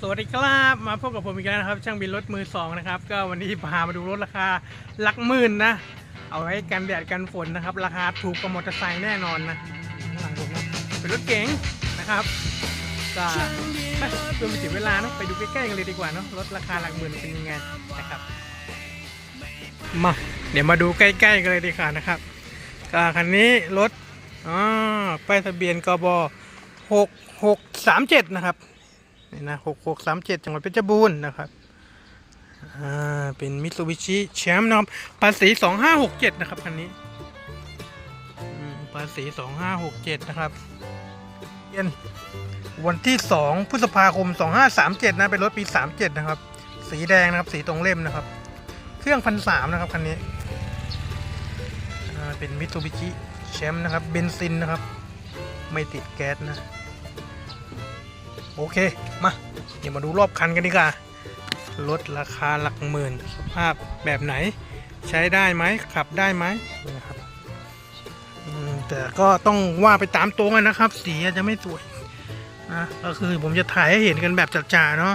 สวัสดีครับมาพบกับผมอีกแล้วนะครับ ช่างบินรถมือสองนะครับ ก็วันนี้พามาดูรถราคาหลักหมื่นนะ เอาไว้กันแดดกันฝนนะครับ ราคาถูกกว่ามอเตอร์ไซค์แน่นอนนะข้างหลังผมนะเป็นรถเก๋งนะครับก็ไปเพื่อไม่เสียเวลาเนะไปดูใกล้ๆกันเลยดีกว่าเนาะรถราคาหลักหมื่นเป็นยังไงนะครับมาเดี๋ยวมาดูใกล้ๆกันเลยดีกว่านะครับก็คันนี้รถอ๋อป้ายทะเบียนกบหกหกสามเจ็ดนะครับ นี่นะหกหกสามเจ็ดจังหวัดเพชรบูรณ์นะครับอ่าเป็นมิตซูบิชิแชมป์นะครับภาษีสองห้าหกเจ็ดนะครับคันนี้ภาษีสองห้าหกเจ็ดนะครับเย็นวันที่สองพฤษภาคมสองห้าสามเจ็ดนะเป็นรถปีสามเจ็ดนะครับ สีแดงนะครับสีตรงเล่มนะครับ เครื่องพันสามนะครับคันนี้เป็นมิตซูบิชิแชมป์นะครับเบนซินนะครับ ไม่ติดแก๊สนะ โอเค มา เดี๋ยวมาดูรอบคันกันดีกว่าลดราคาหลักหมื่นสภาพแบบไหน ใช้ได้ไหมขับได้ไหมนะครับอืมแต่ก็ต้องว่าไปตามตรงอะนะครับ สีอาจจะไม่สวยนะก็คือผมจะถ่ายให้เห็นกันแบบจ่าเนาะ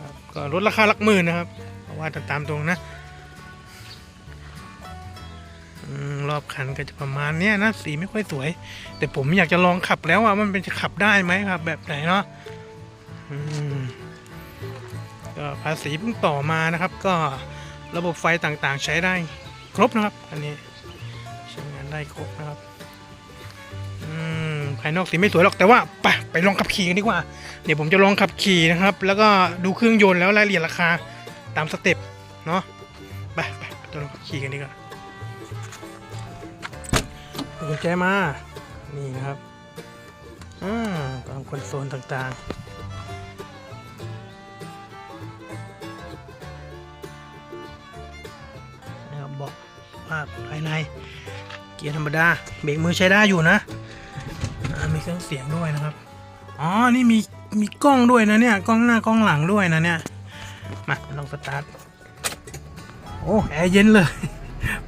ครับก็ลดราคาหลักหมื่นนะครับเพราะตามตรงนะ รอบคันก็จะประมาณเนี้ยนะสีไม่ค่อยสวย แต่ผมอยากจะลองขับแล้วว่ามันเป็นจะขับได้ไหมครับ แบบไหนเนาะก็ภาษีเพิ่งต่อมานะครับ ก็ระบบไฟต่างๆใช้ได้ครบนะครับ อันนี้ใช้งานได้ครบนะครับภายนอกสีไม่สวยหรอกแต่ว่าไปไปลองขับขี่กันดีกว่า เดี๋ยวผมจะลองขับขี่นะครับ แล้วก็ดูเครื่องยนต์แล้วรายละเอียดราคาตามสเต็ปเนาะไปไปไปลองขับขี่กันดีกว่า กุญแจมา นี่นะครับ อ่ากล่องคอนโซลต่างๆนะครับเบอกภาพภายใน เกียร์ธรรมดา เบรกมือใช้ได้อยู่นะ มีเครื่องเสียงด้วยนะครับ อ๋อ นี่มีมีกล้องด้วยนะเนี่ย กล้องหน้ากล้องหลังด้วยนะเนี่ย มาลองสตาร์ท โอ้ แอร์เย็นเลย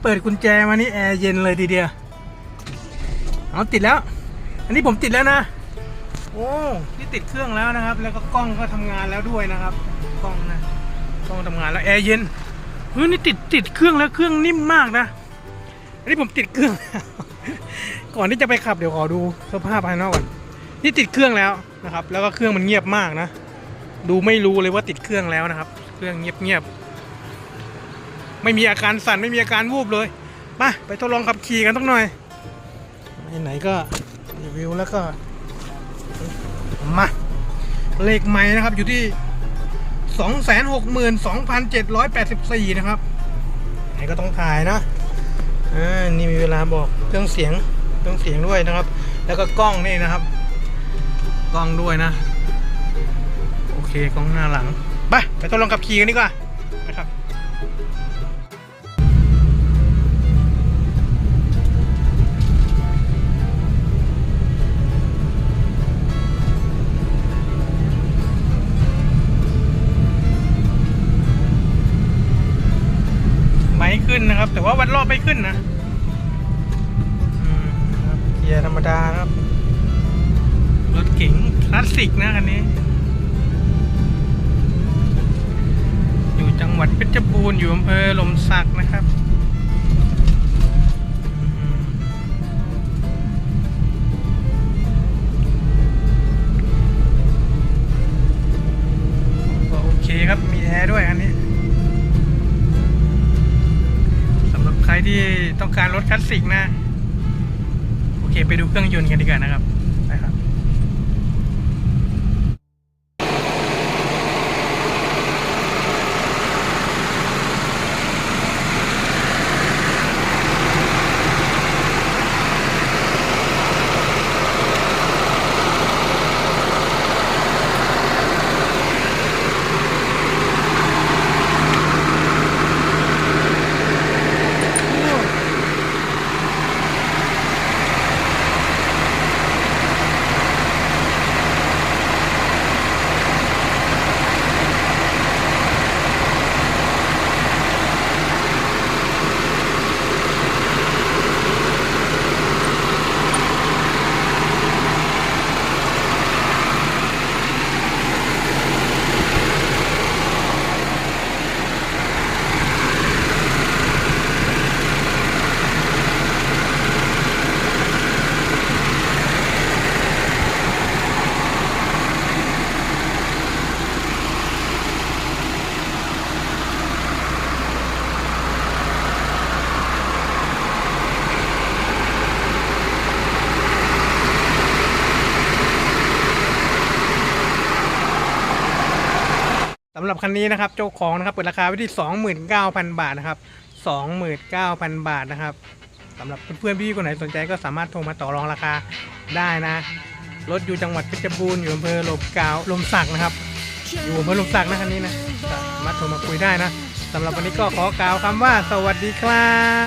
เปิดกุญแจมานี่แอร์เย็นเลยทีเดียวเอาติดแล้ว อันนี้ผมติดแล้วนะ โอ้นี่ติดเครื่องแล้วนะครับ แล้วก็กล้องก็ทำงานแล้วด้วยนะครับ กล้องนะกล้องทำงานแล้วแอร์เย็นเฮ้ยนี่ติดติดเครื่องแล้วเครื่องนิ่มมากนะ อันนี้ผมติดเครื่อง ก่อนที่จะไปขับเดี๋ยวขอดูสภาพภายนอกก่อนนี่ติดเครื่องแล้วนะครับ แล้วก็เครื่องมันเงียบมากนะ ดูไม่รู้เลยว่าติดเครื่องแล้วนะครับ เครื่องเงียบเงียบๆ ไม่มีอาการสั่นไม่มีอาการวูบเลยไปไปทดลองขับขี่กันต้องหน่อยไหนๆก็รีวิวแล้วก็มาเลขใหม่นะครับอยู่ที่262,784นะครับไหนก็ต้องถ่ายนะอ่านี่มีเวลาบอกเครื่องเสียงเครื่องเสียงด้วยนะครับ แล้วก็กล้องนี่นะครับ กล้องด้วยนะ โอเคกล้องหน้าหลังไปไปทดลองขับขี่กันดีกว่า ขึ้นนะครับ แต่ว่าวัดรอบไม่ขึ้นนะเกียร์ธรรมดาครับ รถเก๋งคลาสสิกนะคันนี้ อยู่จังหวัดเพชรบูรณ์อยู่อำเภอหลมสักนะครับก็โอเคครับ มีแอร์ด้วยอันนี้ ใครที่ต้องการรถคลาสสิกนะ โอเค ไปดูเครื่องยนต์กันดีกว่านะครับ โสำหรับคันนี้นะครับเจ้าของนะครับเปิดราคาไว้ที่ 29,000 บาทนะครับ 29,000 บาทนะครับสำหรับเพื่อนๆพี่ๆคนไหนสนใจก็สามารถโทรมาต่อรองราคาได้นะ รถอยู่จังหวัดเพชรบูรณ์อยู่อำเภอลมกาวลมสักนะครับ อยู่อำเภอลมสักนะคันนี้นะสามารถโทรมาคุยได้นะสำหรับวันนี้ก็ขอกล่าวคำว่าสวัสดีครับ